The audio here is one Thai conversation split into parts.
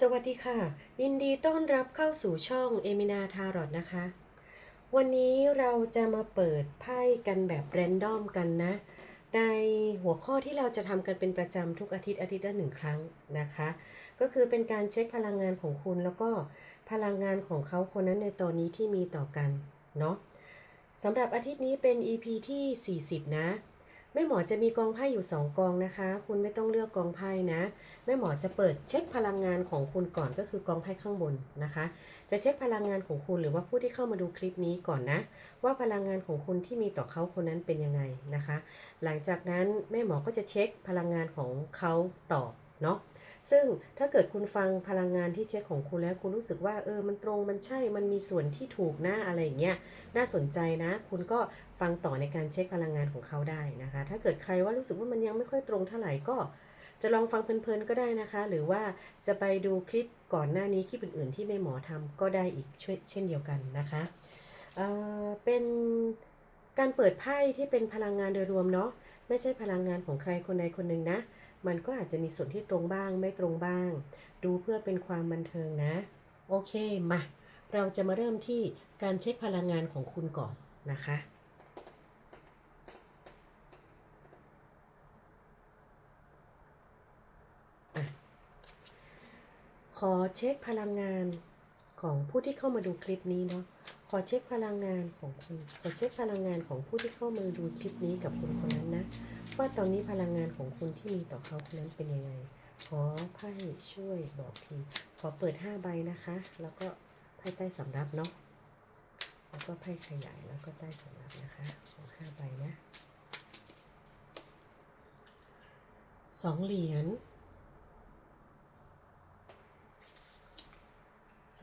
สวัสดีค่ะ ยินดีต้อนรับเข้าสู่ช่องเอมินาทารอดนะคะ วันนี้เราจะมาเปิดไพ่กันแบบแรนดอมกันนะ ในหัวข้อที่เราจะทำกันเป็นประจำทุกอาทิตย์อาทิตย์ละหนึ่งครั้งนะคะ ก็คือเป็นการเช็คพลังงานของคุณแล้วก็พลังงานของเขาคนนั้นในตอนนี้ที่มีต่อกันเนาะสำหรับอาทิตย์นี้เป็น EP ที่ 40 นะ แม่หมอจะมีกองไพ่อยู่2กองนะคะ คุณไม่ต้องเลือกกองไพ่นะ แม่หมอจะเปิดเช็คพลังงานของคุณก่อนก็คือกองไพ่ข้างบนนะคะ จะเช็คพลังงานของคุณหรือว่าผู้ที่เข้ามาดูคลิปนี้ก่อนนะ ว่าพลังงานของคุณที่มีต่อเขาคนนั้นเป็นยังไงนะคะ หลังจากนั้นแม่หมอก็จะเช็คพลังงานของเขาต่อเนาะ ซึ่งถ้าเกิดคุณฟังพลังงานที่เช็คของคุณแล้วคุณรู้สึกว่าเออมันตรงมันใช่มันมีส่วนที่ถูกนะอะไรอย่างเงี้ยน่าสนใจนะ คุณก็ฟังต่อในการเช็คพลังงานของเขาได้นะคะ ถ้าเกิดใครว่ารู้สึกว่ามันยังไม่ค่อยตรงเท่าไหร่ก็จะลองฟังเพลินๆก็ได้นะคะ หรือว่าจะไปดูคลิปก่อนหน้านี้คลิปอื่นๆ ที่แม่หมอทำก็ได้อีกเช่นเดียวกันนะคะเออเป็นการเปิดไพ่ที่เป็นพลังงานโดยรวมเนาะไม่ใช่พลังงานของใครคนใดคนหนึ่งนะ มันก็อาจจะมีส่วนที่ตรงบ้างไม่ตรงบ้าง ดูเพื่อเป็นความบันเทิงนะ โอเคมาเราจะมาเริ่มที่การเช็คพลังงานของคุณก่อนนะคะขอเช็คพลังงาน ของผู้ที่เข้ามาดูคลิปนี้เนาะขอเช็คพลังงานของคุณขอเช็คพลังงานของผู้ที่เข้ามาดูคลิปนี้กับคุณคนนั้นนะว่าตอนนี้พลังงานของคุณที่มีต่อเขาคนนั้นเป็นยังไง ขอไพ่ช่วยบอกที ขอเปิด5ใบนะคะ แล้วก็ไพ่ใต้สำรับเนาะแล้วก็ไพ่ขยายแล้วก็ใต้สำรับนะคะขอ5ใบนะสองเหรียญ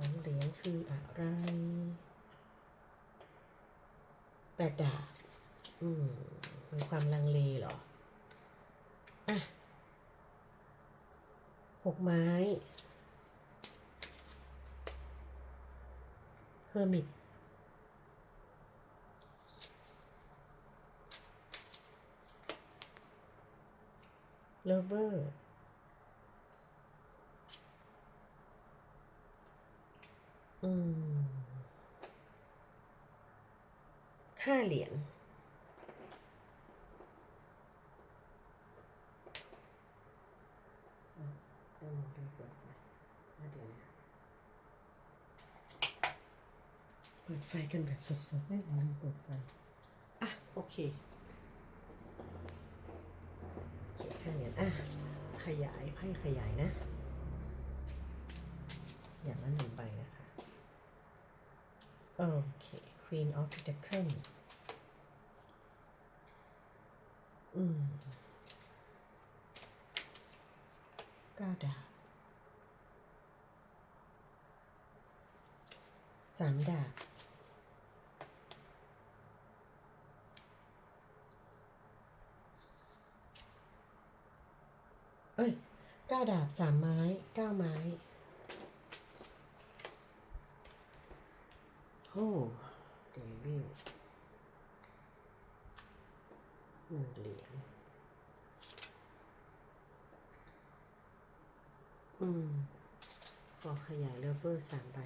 องเหรียญคืออะไร แปดดาบอืมมีความลังเลเหรอ อะหกไม้เฮอร์มิตเลเวอร์ อืม ห้าเหรียญต้องดูเปิดไฟอะเดี๋ยวนะเปิดไฟกันแบบสดๆไม่ลืมเปิดไฟ อะ โอเคโอเคข้างเหรียญอะ ขยายไพ่ขยายนะ อย่างละหนึ่งใบนะคะ โอเค Queen of Pentacle อืมเก้าดาบสามดาบเอ้ยเก้าดาบสามไม้เก้าไม้ อ้เดวิลหนึ่งเหรียญอืมขอขยายเลเวอร์สามใบ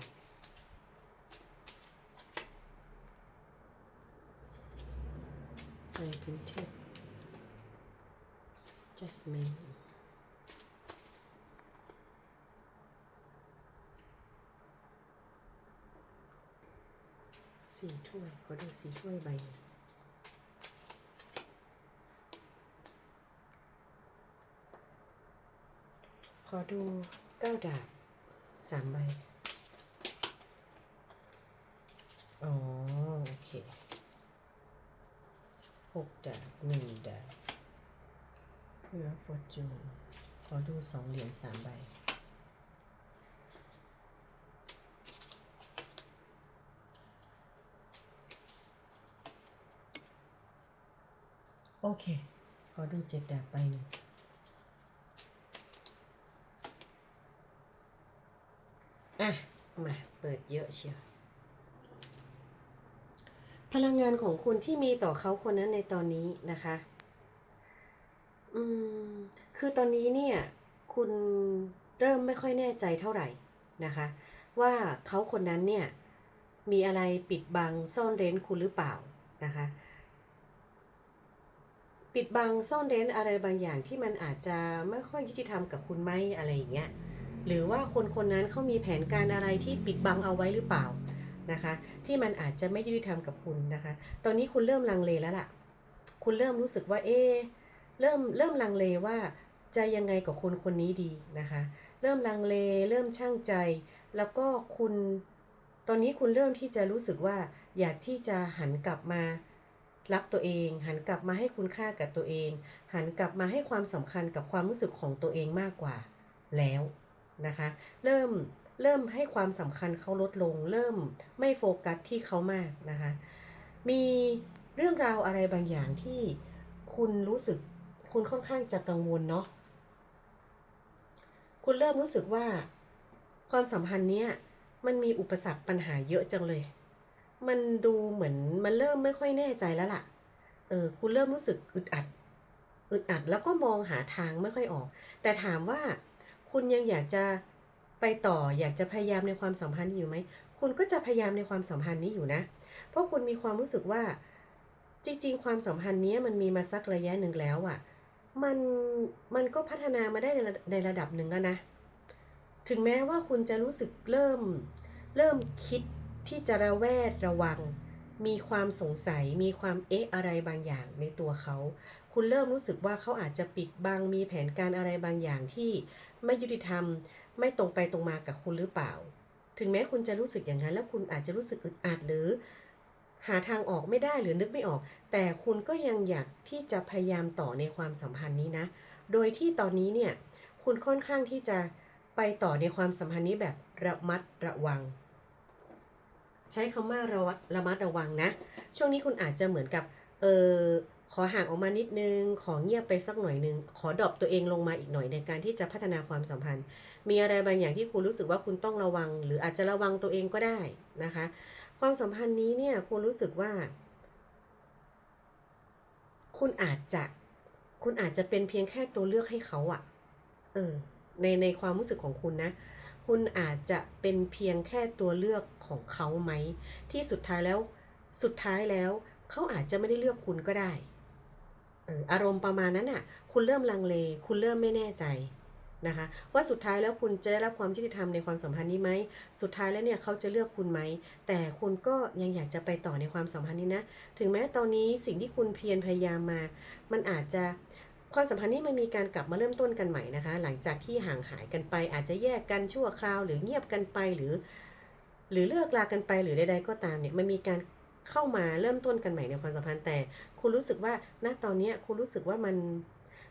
ไปพินเทสจัสมินสี่ ถ้วยขอดูสี่ถ้วยใบขอดูเก้าดาบสามใบ อ๋อ โอเคหกดาบหนึ่งดาบเพื่อฟอร์จูนขอดูสองเหรียญสามใบ โอเค ขอดูเจ็ดดาบไปหนึ่งอะ มา เปิดเยอะเชียว พลังงานของคุณที่มีต่อเขาคนนั้นในตอนนี้นะคะ อืม คือตอนนี้เนี่ย คุณเริ่มไม่ค่อยแน่ใจเท่าไหร่นะคะ ว่าเขาคนนั้นเนี่ย มีอะไรปิดบังซ่อนเร้นคุณหรือเปล่านะคะ ปิดบังซ่อนเร้นอะไรบางอย่างที่มันอาจจะไม่ค่อยยุติธรรมกับคุณไหมอะไรอย่างเงี้ยหรือว่าคนคนนั้นเขามีแผนการอะไรที่ปิดบังเอาไว้หรือเปล่านะคะที่มันอาจจะไม่ยุติธรรมกับคุณนะคะ ตอนนี้คุณเริ่มลังเลแล้วล่ะ คุณเริ่มรู้สึกว่าเอเริ่มเริ่มลังเลว่าจะยังไงกับคนคนนี้ดีนะคะ เริ่มลังเลเริ่มช่างใจ แล้วก็คุณตอนนี้คุณเริ่มที่จะรู้สึกว่าอยากที่จะหันกลับมา รักตัวเอง หันกลับมาให้คุณค่ากับตัวเอง หันกลับมาให้ความสำคัญกับความรู้สึกของตัวเองมากกว่าแล้วนะคะ เริ่มเริ่มให้ความสำคัญเขาลดลง เริ่มไม่โฟกัสที่เขามากนะคะ มีเรื่องราวอะไรบางอย่างที่คุณรู้สึกคุณค่อนข้างจะกังวลเนาะคุณเริ่มรู้สึกว่าความสัมพันธ์เนี้ยมันมีอุปสรรคปัญหาเยอะจังเลย มันดูเหมือนมันเริ่มไม่ค่อยแน่ใจแล้วล่ะ เออคุณเริ่มรู้สึกอึดอัด อึดอัดแล้วก็มองหาทางไม่ค่อยออก แต่ถามว่าคุณยังอยากจะไปต่ออยากจะพยายามในความสัมพันธ์นี้อยู่ไหม คุณก็จะพยายามในความสัมพันธ์นี้อยู่นะ เพราะคุณมีความรู้สึกว่าจริง ๆ ความสัมพันธ์นี้มันมีมาสักระยะหนึ่งแล้วอะ่ะ มันมันก็พัฒนามาได้ในระในระดับหนึ่งแล้วนะ ถึงแม้ว่าคุณจะรู้สึกเริ่มเริ่มคิด ที่จะระแวดระวัง มีความสงสัย มีความเอ๊ะอะไรบางอย่างในตัวเขา คุณเริ่มรู้สึกว่าเขาอาจจะปิดบัง มีแผนการอะไรบางอย่างที่ไม่ยุติธรรม ไม่ตรงไปตรงมากับคุณหรือเปล่า ถึงแม้คุณจะรู้สึกอย่างนั้นแล้วคุณอาจจะรู้สึกอึดอัดหรือ หาทางออกไม่ได้หรือนึกไม่ออก แต่คุณก็ยังอยากที่จะพยายามต่อในความสัมพันธ์นี้นะ โดยที่ตอนนี้เนี่ย คุณค่อนข้างที่จะไปต่อในความสัมพันธ์นี้แบบระมัดระวัง ใช้คำว่าระวัดระมัดระวังนะ ช่วงนี้คุณอาจจะเหมือนกับ เออขอห่างออกมานิดนึง ขอเงียบไปสักหน่อยนึง ขอดรอปตัวเองลงมาอีกหน่อยในการที่จะพัฒนาความสัมพันธ์ มีอะไรบางอย่างที่คุณรู้สึกว่าคุณต้องระวัง หรืออาจจะระวังตัวเองก็ได้นะคะ ความสัมพันธ์นี้เนี่ยคุณรู้สึกว่า คุณอาจจะคุณอาจจะเป็นเพียงแค่ตัวเลือกให้เขาอะเออในในความรู้สึกของคุณนะ คุณอาจจะเป็นเพียงแค่ตัวเลือกของเขาไหม ที่สุดท้ายแล้วสุดท้ายแล้ว เขาอาจจะไม่ได้เลือกคุณก็ได้อารมณ์ประมาณนั้นอะคุณเริ่มลังเล คุณเริ่มไม่แน่ใจนะคะ ว่าสุดท้ายแล้วคุณจะได้รับความยุติธรรมในความสัมพันธ์นี้ไหม สุดท้ายแล้วเนี่ยเขาจะเลือกคุณไหม แต่คุณก็ยังอยากจะไปต่อในความสัมพันธ์นี้นะ ถึงแม้ตอนนี้สิ่งที่คุณเพียรพยายามมา มันอาจจะ ความสัมพันธ์นี้มันมีการกลับมาเริ่มต้นกันใหม่นะคะ หลังจากที่ห่างหายกันไป อาจจะแยกกันชั่วคราว หรือเงียบกันไปหรือ หรือเลิกลากันไปหรือใดๆก็ตามเนี่ยมันมีการเข้ามาเริ่มต้นกันใหม่ในความสัมพันธ์แต่ คุณรู้สึกว่าณตอนนี้คุณรู้สึกว่ามัน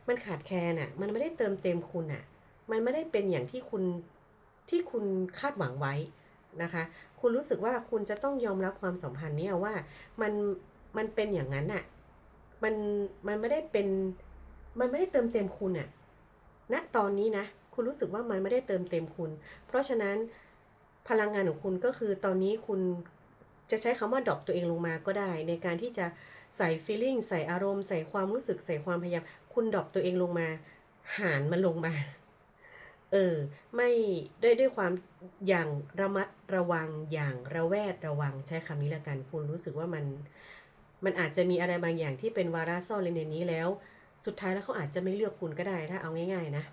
มันขาดแคลนอะ มันไม่ได้เติมเต็มคุณอะ มันไม่ได้เป็นอย่างที่คุณที่คุณคาดหวังไว้นะคะ คุณรู้สึกว่าคุณจะต้องยอมรับความสัมพันธ์นี้ว่ามันมันเป็นอย่างนั้นน่ะมันมันไม่ได้เป็น มันไม่ได้เติมเต็มคุณอะณตอนนี้นะ คุณรู้สึกว่ามันไม่ได้เติมเต็มคุณ เพราะฉะนั้นพลังงานของคุณก็คือตอนนี้คุณจะใช้คำว่าดรอปตัวเองลงมาก็ได้ ในการที่จะใส่ feeling ใส่อารมณ์ใส่ความรู้สึกใส่ความพยายาม คุณดรอปตัวเองลงมา หารมันลงมา เออ ไม่ด้วยด้วยความอย่างระมัดระวังอย่างระแวดระวังใช้คำนี้ละกัน คุณรู้สึกว่ามัน มันอาจจะมีอะไรบางอย่างที่เป็นวาระซ่อนเร้นในนี้แล้ว สุดท้ายแล้วเขาอาจจะไม่เลือกคุณก็ได้ถ้าเอาง่าย ๆ นะ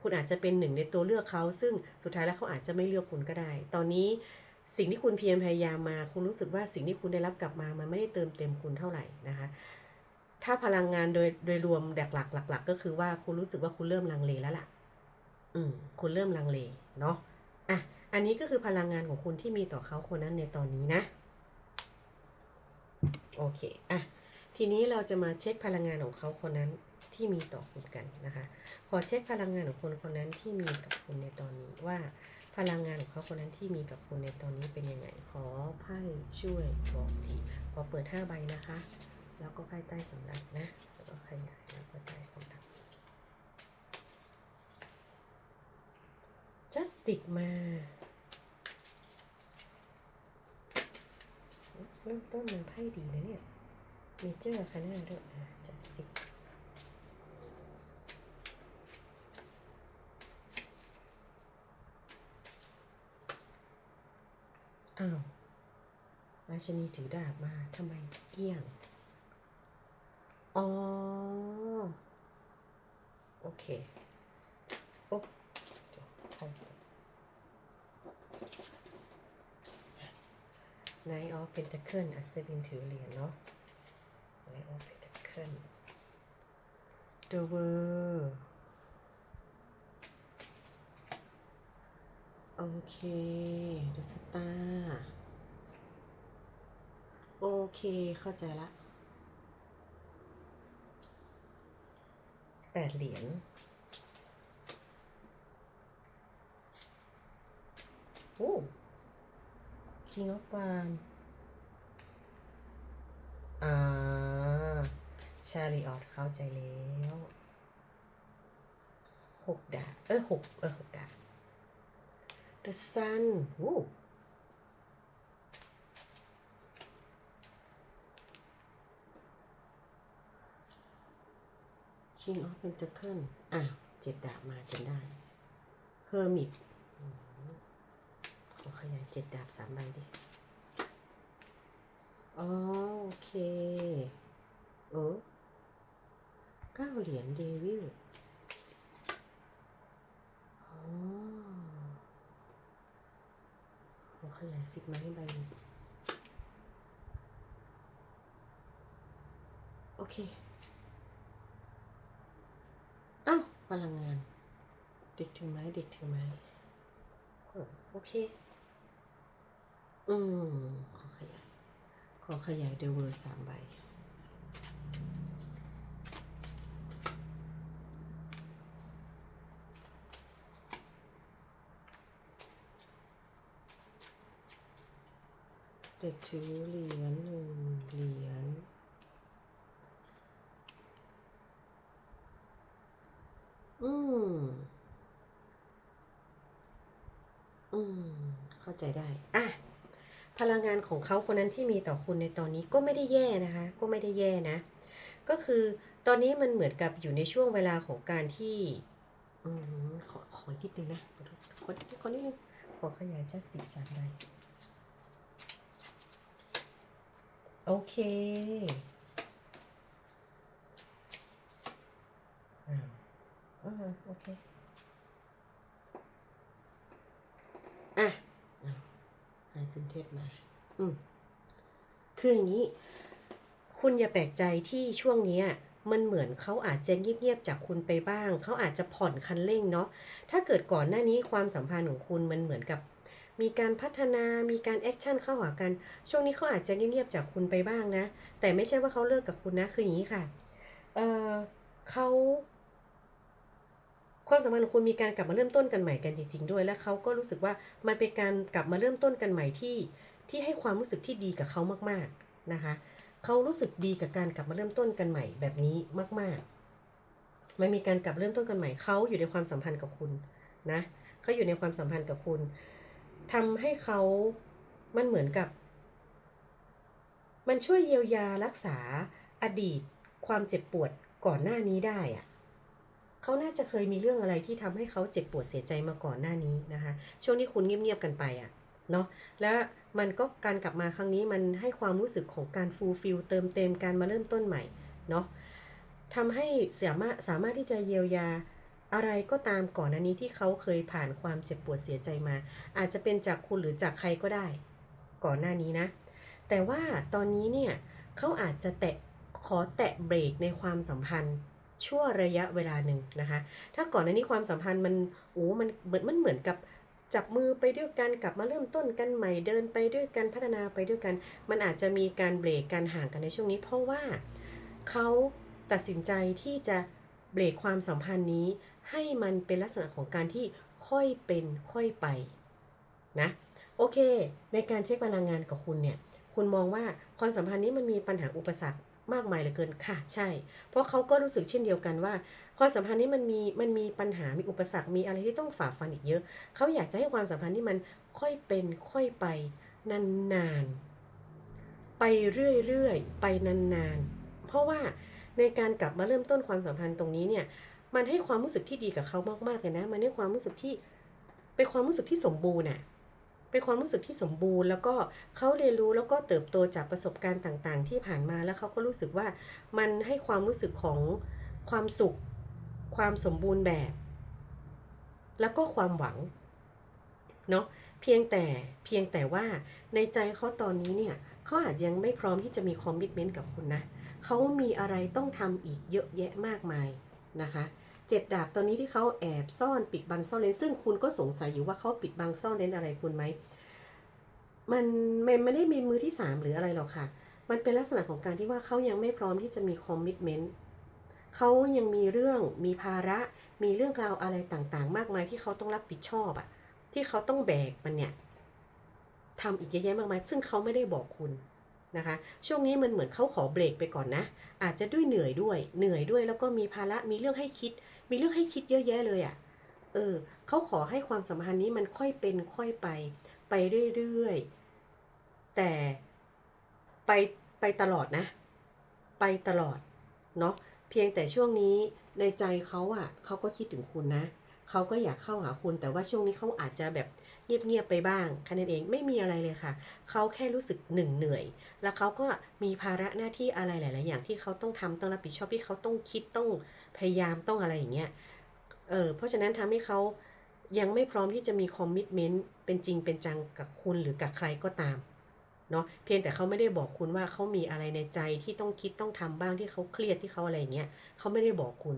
คุณอาจจะเป็นหนึ่งในตัวเลือกเขา ซึ่งสุดท้ายแล้วเขาอาจจะไม่เลือกคุณก็ได้ ตอนนี้สิ่งที่คุณเพียรพยายามมา คุณรู้สึกว่าสิ่งที่คุณได้รับกลับมามันไม่ได้เติมเต็มคุณเท่าไหร่นะคะ ถ้าพลังงานโดยโดยรวมหลักหลักหลัก ๆ ก็คือว่าคุณรู้สึกว่าคุณเริ่มลังเลแล้วล่ะ อืม คุณเริ่มลังเลเนาะอะอันนี้ก็คือพลังงานของคุณที่มีต่อเขาคนนั้นในตอนนี้นะ โอเคอะทีนี้เราจะมาเช็คพลังงานของเขาคนนั้น ที่มีต่อคุณกันนะคะ ขอเช็คพลังงานของคนคนนั้นที่มีกับคุณในตอนนี้ว่าพลังงานของเขาคนนั้นที่มีกับคุณในตอนนี้เป็นยังไง ขอไพ่ช่วยบอกทีขอเปิดห้าใบนะคะ แล้วก็ไพ่ใต้สำนักนะ แล้วก็ขยายแล้วก็ใต้สำนัก just ติดมาเริ่มต้นมันไพ่ดีนะเนี่ย เมเจอร์ค่ะหน้าด้วย just ติด อ้าว ว่าชนีถือดาบมาทำไมเอี้ยง อ๋อ โอเคโอ๊บไนท์ออฟเพนตะเกิลอัศวินถือเหรียญเนาะไนท์ออฟเพนตะเกิลดูเวอร์โอเคดูสตาร์ โอเคเข้าใจละแปดเหรียญโอ้ King of Wands อ่า ชาลีออตเข้าใจแล้วหกดา เออหกเออหกดาบ The Sun โ King of Pentacle อะเจ็ดดาบมาจนได้ Hermit อืมขอขยายเจ็ดดาบสามใบดิโอเคเออเก้าเหรียญเดวิลอ๋อขอขยายสิบไม้ใบโอเค อ้าว พลังงาน เด็กถือไหมเด็กถือไหมโอเค อืม ขอขยาย ขอขยายเดเวอร์สามใบเด็กถือเหรียญหนึ่งเหรียญ อืม อืม เข้าใจได้อะพลังงานของเขาคนนั้นที่มีต่อคุณในตอนนี้ก็ไม่ได้แย่นะคะ ก็ไม่ได้แย่นะ ก็คือตอนนี้มันเหมือนกับอยู่ในช่วงเวลาของการที่อขอขอนิดนึงนะขอขอนิดนึงขอขยายจัสติสามใบโอเคอ่าอ่าโอเค อะอะให้ คุณเทพมา อืมคืออย่างนี้ คุณอย่าแปลกใจที่ช่วงนี้มันเหมือนเขาอาจจะเงียบๆจากคุณไปบ้าง เขาอาจจะผ่อนคันเร่งเนาะ ถ้าเกิดก่อนหน้านี้ความสัมพันธ์ของคุณมันเหมือนกับ มีการพัฒนา มีการแอคชั่นเข้าหากัน ช่วงนี้เขาอาจจะเงียบๆจากคุณไปบ้างนะ แต่ไม่ใช่ว่าเขาเลิกกับคุณนะ คืออย่างนี้ค่ะ เออเขา ความสัมพันธ์ของคุณมีการกลับมาเริ่มต้นกันใหม่กันจริง ๆ ด้วย และเขาก็รู้สึกว่ามันเป็นการกลับมาเริ่มต้นกันใหม่ที่ที่ให้ความรู้สึกที่ดีกับเขามากๆนะคะเขารู้สึกดีกับการกลับมาเริ่มต้นกันใหม่แบบนี้มาก ๆ มันมีการกลับเริ่มต้นกันใหม่เขาอยู่ในความสัมพันธ์กับคุณนะเขาอยู่ในความสัมพันธ์กับคุณทำให้เขามันเหมือนกับ มันช่วยเยียวยารักษาอดีต ความเจ็บปวดก่อนหน้านี้ได้อะ เขาน่าจะเคยมีเรื่องอะไรที่ทำให้เขาเจ็บปวดเสียใจมาก่อนหน้านี้นะคะ ช่วงที่คุณเงียบๆกันไปอะเนาะและมันก็การกลับมาครั้งนี้มันให้ความรู้สึกของการฟูลฟิลเติมเต็มการมาเริ่มต้นใหม่เนาะทำให้สามารถสามารถที่จะเยียวยาอะไรก็ตามก่อนหน้านี้ที่เขาเคยผ่านความเจ็บปวดเสียใจมา อาจจะเป็นจากคุณหรือจากใครก็ได้ ก่อนหน้านี้นะ แต่ว่าตอนนี้เนี่ยเขาอาจจะแตะขอแตะเบรกในความสัมพันธ์ ชั่วระยะเวลาหนึ่งนะคะ ถ้าก่อนหน้านี้ความสัมพันธ์มันโอ้มันเหมือนมันเหมือนกับจับมือไปด้วยกันกลับมาเริ่มต้นกันใหม่เดินไปด้วยกันพัฒนาไปด้วยกัน มันอาจจะมีการเบรกการห่างกันในช่วงนี้ เพราะว่าเขาตัดสินใจที่จะเบรกความสัมพันธ์นี้ ให้มันเป็นลักษณะของการที่ค่อยเป็นค่อยไปนะโอเค ในการเช็คพลังงานกับคุณเนี่ย คุณมองว่าความสัมพันธ์นี้มันมีปัญหาอุปสรรค มากมายเหลือเกินค่ะ ใช่ เพราะเขาก็รู้สึกเช่นเดียวกันว่าความสัมพันธ์นี้มันมีมันมีปัญหา มีอุปสรรค มีอะไรที่ต้องฝ่าฟันอีกเยอะ เขาอยากจะให้ความสัมพันธ์ที่มันค่อยเป็นค่อยไปนานๆ ไปเรื่อยๆ ไปนานๆ เพราะว่าในการกลับมาเริ่มต้นความสัมพันธ์ตรงนี้เนี่ย มันให้ความรู้สึกที่ดีกับเขามากๆเลยนะ มันให้ความรู้สึกที่เป็นความรู้สึกที่สมบูรณ์น่ะ เป็นความรู้สึกที่สมบูรณ์ แล้วก็เขาเรียนรู้แล้วก็เติบโตจากประสบการณ์ต่างๆ ที่ผ่านมาแล้วเขาก็รู้สึกว่ามันให้ความรู้สึกของความสุข ความสมบูรณ์แบบ แล้วก็ความหวังเนาะเพียงแต่เพียงแต่ว่าในใจเขาตอนนี้เนี่ยเขาอาจยังไม่พร้อมที่จะมีคอมมิชเมนต์กับคุณนะเขามีอะไรต้องทำอีกเยอะแยะมากมายนะคะ เจ็ดดาบตอนนี้ที่เขาแอบซ่อนปิดบังซ่อนเร้นซึ่งคุณก็สงสัยอยู่ว่าเขาปิดบังซ่อนเร้นอะไรคุณไหมมันมันไม่ได้มีมือที่สามหรืออะไรหรอกค่ะ มันเป็นลักษณะของการที่ว่าเขายังไม่พร้อมที่จะมีคอมมิชเมนต์เขายังมีเรื่องมีภาระ มีเรื่องราวอะไรต่างๆ มากมายที่เขาต้องรับผิดชอบอะที่เขาต้องแบกมันเนี่ยทำอีกเยอะแยะมากมาย ซึ่งเขาไม่ได้บอกคุณนะคะ ช่วงนี้มันเหมือนเขาขอเบรกไปก่อนนะ อาจจะด้วยเหนื่อยด้วย เหนื่อยด้วยแล้วก็มีภาระ มีเรื่องให้คิด มีเรื่องให้คิดเยอะแยะเลยอะ่ะ เออเขาขอให้ความสัมพันธ์นี้มันค่อยเป็นค่อยไป ไปเรื่อยๆ แต่ไปไปตลอดนะ ไปตลอดเนาะเพียงแต่ช่วงนี้ในใจเขาอะ่ะเขาก็คิดถึงคุณนะเขาก็อยากเข้าหาคุณแต่ว่าช่วงนี้เขาอาจจะแบบเงียบๆไปบ้างแค่นั้นเองไม่มีอะไรเลยค่ะ เขาแค่รู้สึกหนึ่งเหนื่อย แล้วเขาก็มีภาระหน้าที่อะไรหลาย ๆ อย่างที่เขาต้องทำต้องรับผิดชอบที่เขาต้องคิดต้อง พยายามต้องอะไรอย่างเงี้ย เออเพราะฉะนั้นทำให้เขายังไม่พร้อมที่จะมีคอมมิชเมนต์เป็นจริงเป็นจังกับคุณหรือกับใครก็ตามเนาะเพียงแต่เขาไม่ได้บอกคุณว่าเขามีอะไรในใจที่ต้องคิดต้องทำบ้างที่เขาเครียดที่เขาอะไรอย่างเงี้ยเขาไม่ได้บอกคุณ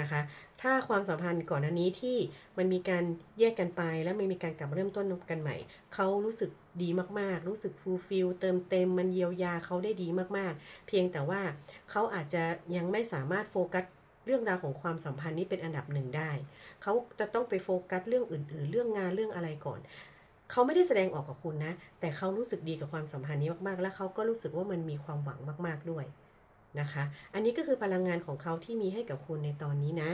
นะคะ ถ้าความสัมพันธ์ก่อนหน้านี้ที่มันมีการแยกกันไปแล้วมันมีการกลับมาเริ่มต้นกันใหม่ เขารู้สึกดีมากๆ รู้สึกฟูลฟิลเติมเต็มมันเยียวยาเขาได้ดีมากๆ เพียงแต่ว่าเขาอาจจะยังไม่สามารถโฟกัส เรื่องราวของความสัมพันธ์นี้เป็นอันดับหนึ่งได้ เขาจะต้องไปโฟกัสเรื่องอื่น ๆ เรื่องงานเรื่องอะไรก่อน เขาไม่ได้แสดงออกกับคุณนะ แต่เขารู้สึกดีกับความสัมพันธ์นี้มาก ๆ และเขาก็รู้สึกว่ามันมีความหวังมาก ๆ ด้วยนะคะ อันนี้ก็คือพลังงานของเขาที่มีให้กับคุณในตอนนี้นะ